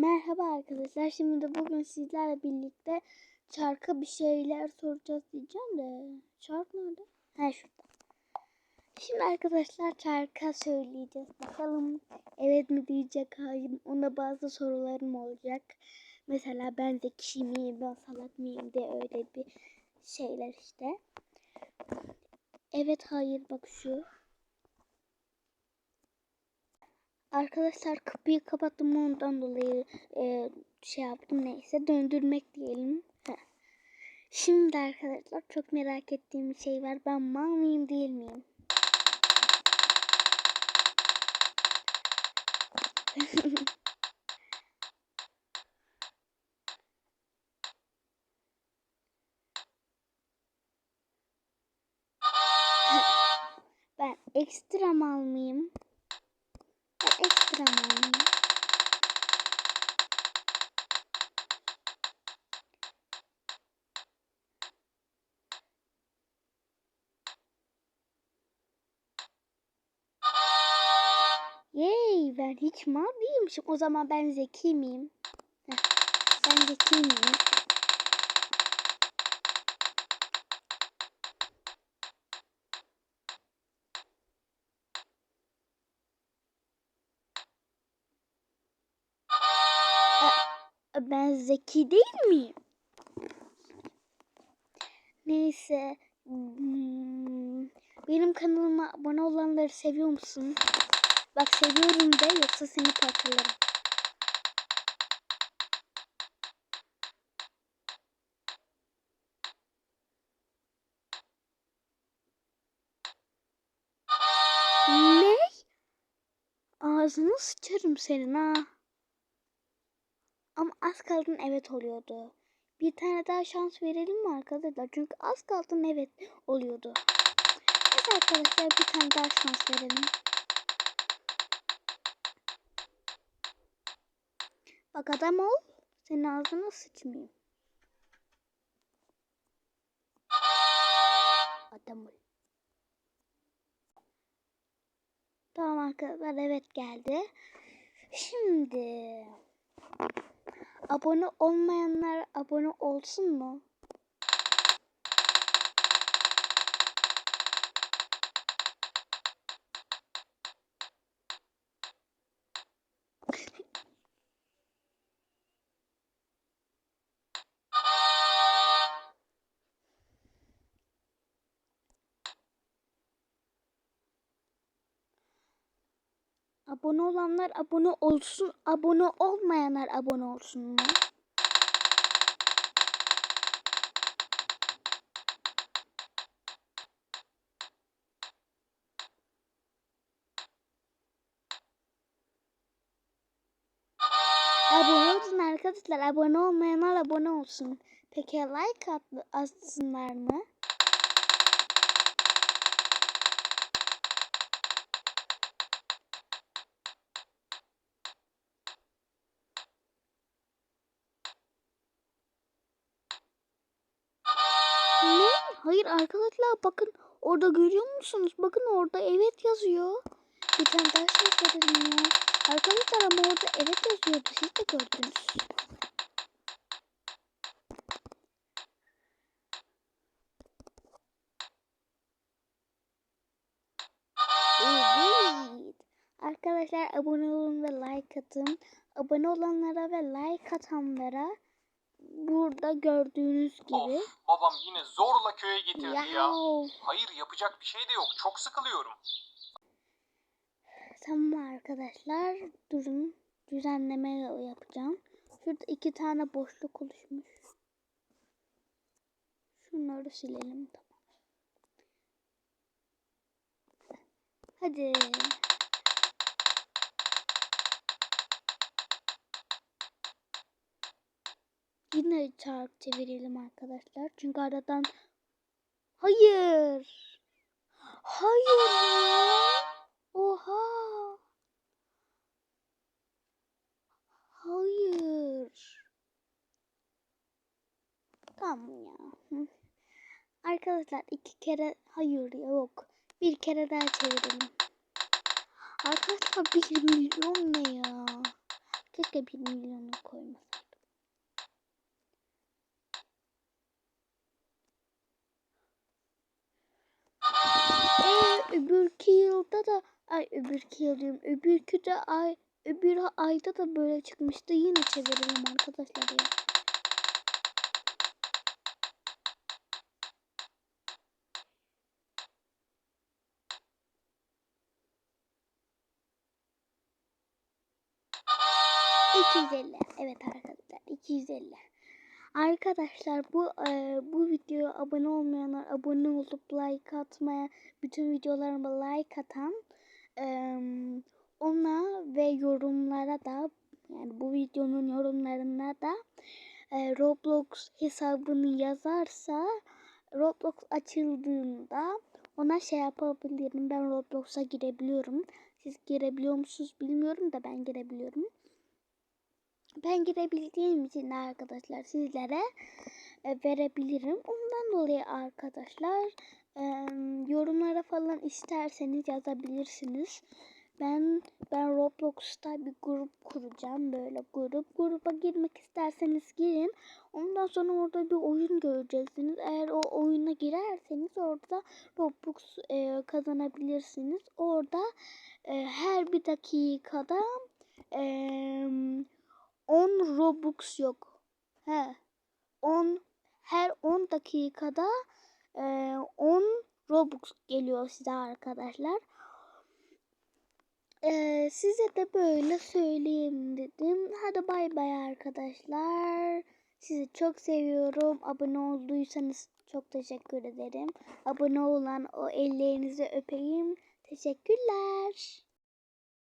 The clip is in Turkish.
Merhaba arkadaşlar. Şimdi de bugün sizlerle birlikte çarka bir şeyler soracağız diyeceğim de. Çark nerede? Ha şurada. Şimdi arkadaşlar çarka söyleyeceğiz. Bakalım evet mi diyecek, hayır? Ona bazı sorularım olacak. Mesela ben zeki miyim, ben salak mıyım diye öyle bir şeyler işte. Evet hayır bak şu. Arkadaşlar kapıyı kapattım ondan dolayı e, şey yaptım neyse döndürmek diyelim. Şimdi arkadaşlar çok merak ettiğim bir şey var. Ben mal mıyım değil miyim? ben ekstra mal mıyım? Mıyım? Yey ben hiç mal değilmişim. O zaman ben zeki miyim? Heh, zeki miyim? Ben zeki değil miyim? Neyse. hmm, Benim kanalıma abone olanları seviyor musun? Bak seviyorum de yoksa seni parçalarım. Ne? Ağzını sıçarım senin ha. Ama az kaldın evet oluyordu. Bir tane daha şans verelim mi arkadaşlar? Çünkü az kaldın evet oluyordu. Evet arkadaşlar bir tane daha şans verelim. Bak adam ol. Senin ağzına sıçmayayım. Adam ol. Tamam arkadaşlar evet geldi. Şimdi abone olmayanlar abone olsun mu? Abone olanlar abone olsun, abone olmayanlar abone olsun? Abone olsun arkadaşlar. Abone olmayanlar abone olsun. Peki like at, atsınlar mı? Hayır arkadaşlar bakın orada görüyor musunuz? Bakın orada evet yazıyor. Bir tane daha şey verelim ya. Arkadaşlar ama orada evet yazıyordu. Siz de gördünüz. Evet. Arkadaşlar abone olun ve like atın. Abone olanlara ve like atanlara burada gördüğünüz gibi. Of babam yine zorla köye getirdi ya. Yahu. Hayır yapacak bir şey de yok. Çok sıkılıyorum. Tamam arkadaşlar durun düzenleme yapacağım. Şurada iki tane boşluk oluşmuş. Şunları silelim tamam. Hadi. Yine çark çevirelim arkadaşlar. Çünkü aradan Hayır. Hayır. Oha. Hayır. Tamam ya. Arkadaşlar iki kere hayır yok. Bir kere daha çevirelim. Arkadaşlar bir milyon ne ya? Keşke bir milyonu koymasaydım. Öbürkü yılda da ay öbürkü yıl diyorum. Öbürkü de ay öbür ayda da böyle çıkmıştı. Yine çevirelim arkadaşlar ya. ...250. Evet arkadaşlar 250. Arkadaşlar bu e, bu videoya abone olmayanlar abone olup like atmaya bütün videolarıma like atan e, ona ve yorumlara da yani bu videonun yorumlarına da e, Roblox hesabını yazarsa Roblox açıldığında ona şey yapabilirim. Ben Roblox'a girebiliyorum. Siz girebiliyor musunuz bilmiyorum da ben girebiliyorum. Ben girebildiğim için arkadaşlar sizlere e, verebilirim. Ondan dolayı arkadaşlar e, yorumlara falan isterseniz yazabilirsiniz. Ben ben Roblox'ta bir grup kuracağım böyle grup. Gruba girmek isterseniz girin. Ondan sonra orada bir oyun göreceksiniz. Eğer o oyuna girerseniz orada Robux e, kazanabilirsiniz. Orada e, her bir dakikada eee 10 Robux yok. He. 10 her 10 dakikada e, 10 Robux geliyor size arkadaşlar. E, size de böyle söyleyeyim dedim. Hadi bay bay arkadaşlar. Sizi çok seviyorum. Abone olduysanız çok teşekkür ederim. Abone olan o ellerinizi öpeyim. Teşekkürler.